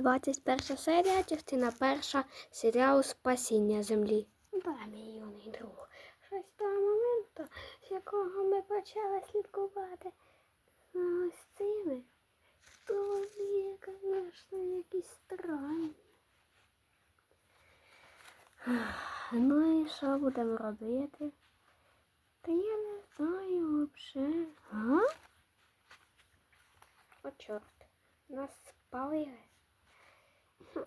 21 серія, частина перша серіалу Спасіння землі. Да, мій юний друг. Щось з того моменту, з якого ми почали слідкувати за ось цими, то вони, звісно, якісь странні. Ну і що будемо робити? Та я не знаю взагалі. А? О, чорт. Нас спалили. Huh.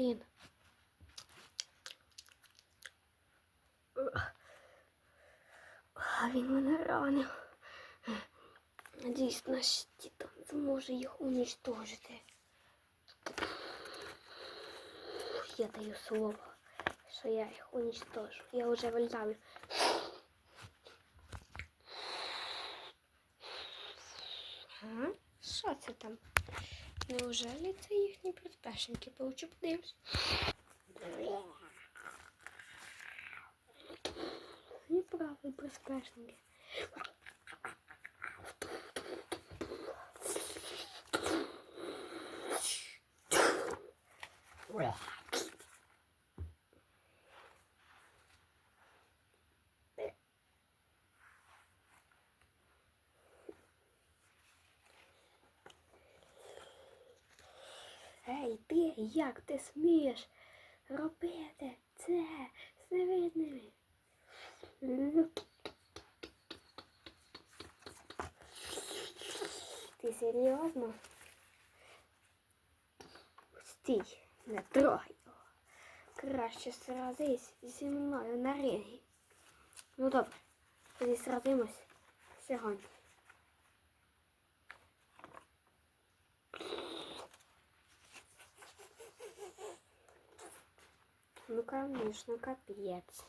Афін. А він мене ранив. Надіюсь, наш титан зможе їх уничтожити. Я даю слово, що я їх уничтожу. Я вже вилітаю. А? Що це там? Неужели це їхні приспешники? Получу подивлюсь. Неправий приспешники. Ей, ти, як ти смієш робити це з невидними? Ти серйозно? Стій, не трогай його. Краще сразись зі мною на рингі. Ну добре, тоді сразимось сьогодні. Ну, конечно, капець.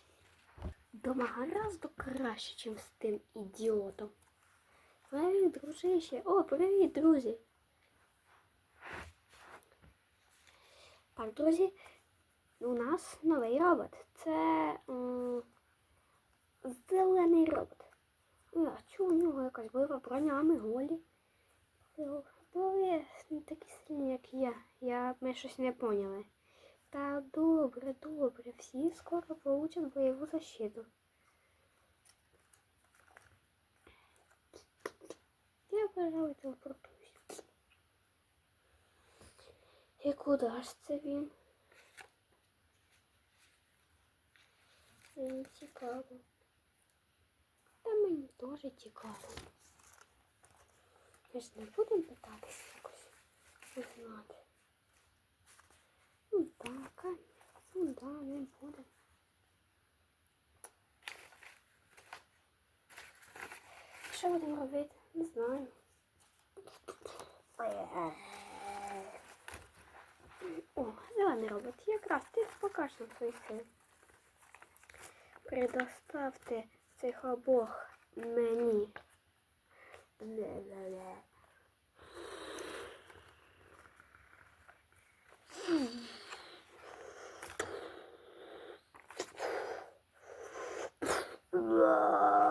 Дома гораздо краще, ніж з тим ідіотом. Привіт, дружище. О, привіт, друзі. Так, друзі, у нас новий робот. Це м, зелений робот. Я чую, у нього якась бойова броня, ми голі. Ви не такі сильні, як я. Я ми щось не поняли. Та добре, добре, всі скоро получат бойову защиту. Я, пожалуй, телепортуюсь. І куди ж це він? Мені цікаво. Та мені теж цікаво. Ми ж не будемо питатися якось узнати. Ну так, конечно. Ну да, не буде. Що будемо робити? Не знаю. О, зелений робот. Якраз ти покажеш нам свої сили. Предоставте цих обох мені. Ле-ле-ле. Uah.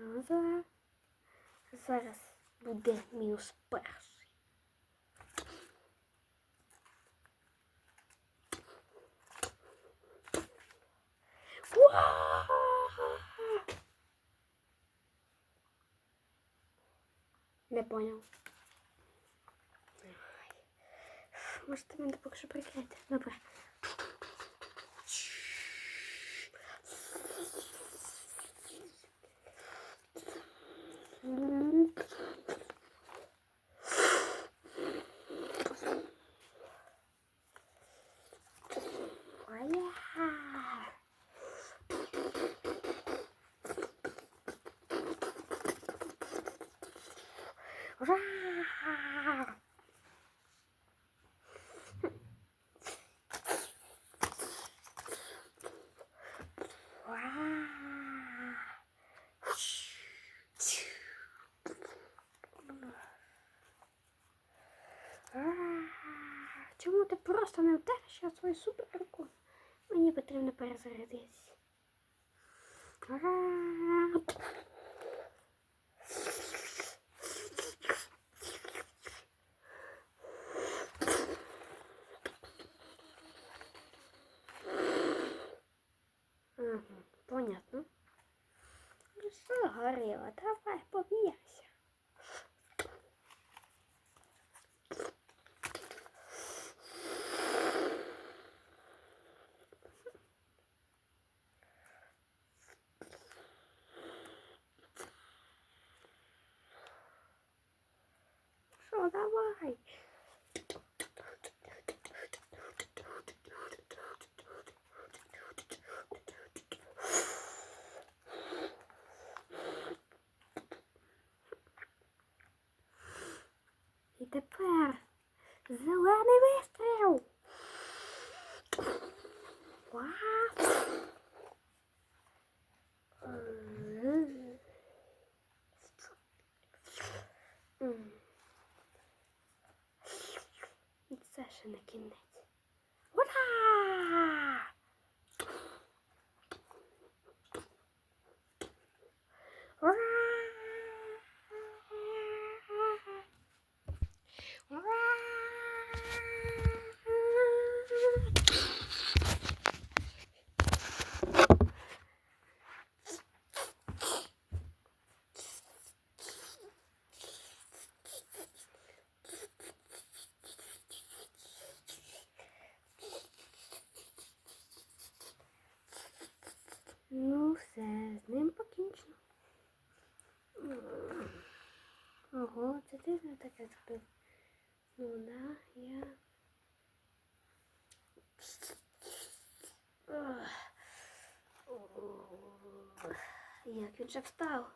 casa. Zaraz budę minus pierwszy. Nie pojął. Może to będę pokrzy Dobra. Ура! Чому ти просто не вдариш я свою суперруку? Мені потрібно перезарядитися. Що, горіло, давай поб'ємося. Що, давай? І тепер зелений вистріл. Вау! М. І це ще не кінець. Ура! Ура! Ура! Все, з ним покінчено. Ого, це ти не таке зробив. Ну да, я. Як він же встав?